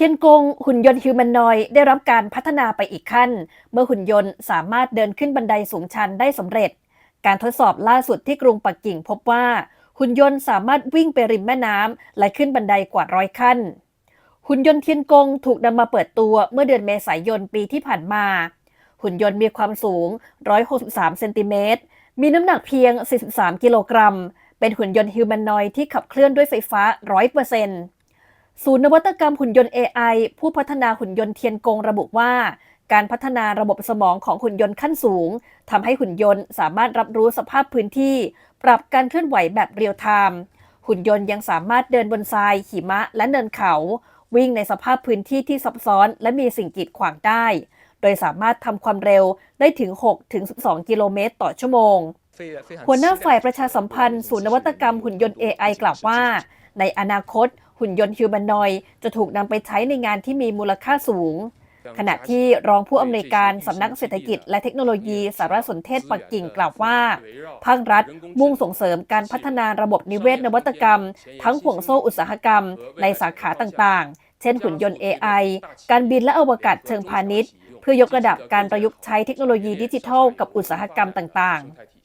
ทียนกงหุ่นยนต์ฮิวแมนนอยได้รับการพัฒนาไปอีกขั้น เมื่อหุ่นยนต์สามารถเดินขึ้นบันไดสูงชันได้สำเร็จ การทดสอบล่าสุดที่กรุงปักกิ่งพบว่า หุ่นยนต์สามารถวิ่งไปริมแม่น้ำและขึ้นบันไดกว่าร้อยขั้น หุ่นยนต์เทียนกงถูกนำมาเปิดตัวเมื่อเดือนเมษายนปีที่ผ่านมา หุ่นยนต์มีความสูง 163 เซนติเมตร มีน้ำหนักเพียง 43 กิโลกรัม เป็นหุ่นยนต์ฮิวแมนนอยที่ขับเคลื่อนด้วยไฟฟ้า 100% ศูนย์นวัตกรรมหุ่นยนต์ AI ผู้พัฒนาหุ่นยนต์เทียนกงระบุว่า การพัฒนาระบบสมองของหุ่นยนต์ขั้นสูงทำให้หุ่นยนต์สามารถรับรู้สภาพพื้นที่ ปรับการเคลื่อนไหวแบบเรียลไทม์หุ่นยนต์ยังสามารถเดินบนทราย หิมะ และเนินเขา วิ่งในสภาพพื้นที่ที่ซับซ้อน และมีสิ่งกีดขวางได้ โดยสามารถทำความเร็วได้ถึง 6-12 กิโลเมตรต่อชั่วโมงหัวหน้าฝ่ายประชาสัมพันธ์ ศูนย์นวัตกรรมหุ่นยนต์ AI กล่าวว่า ในอนาคต หุ่นยนต์ฮิวแมนนอยด์จะถูกนำไปใช้ในงานที่มีมูลค่าสูง ขณะที่รองผู้อำนวยการสำนักเศรษฐกิจและเทคโนโลยีสารสนเทศปักกิ่งกล่าวว่า ภาครัฐมุ่งส่งเสริมการพัฒนาระบบนิเวศนวัตกรรม ทั้งห่วงโซ่อุตสาหกรรม ในสาขาต่างๆ เช่นหุ่นยนต์ AI การบินและอวกาศเชิงพาณิชย์ เพื่อยกระดับการประยุกต์ใช้เทคโนโลยีดิจิทัลกับอุตสาหกรรมต่างๆ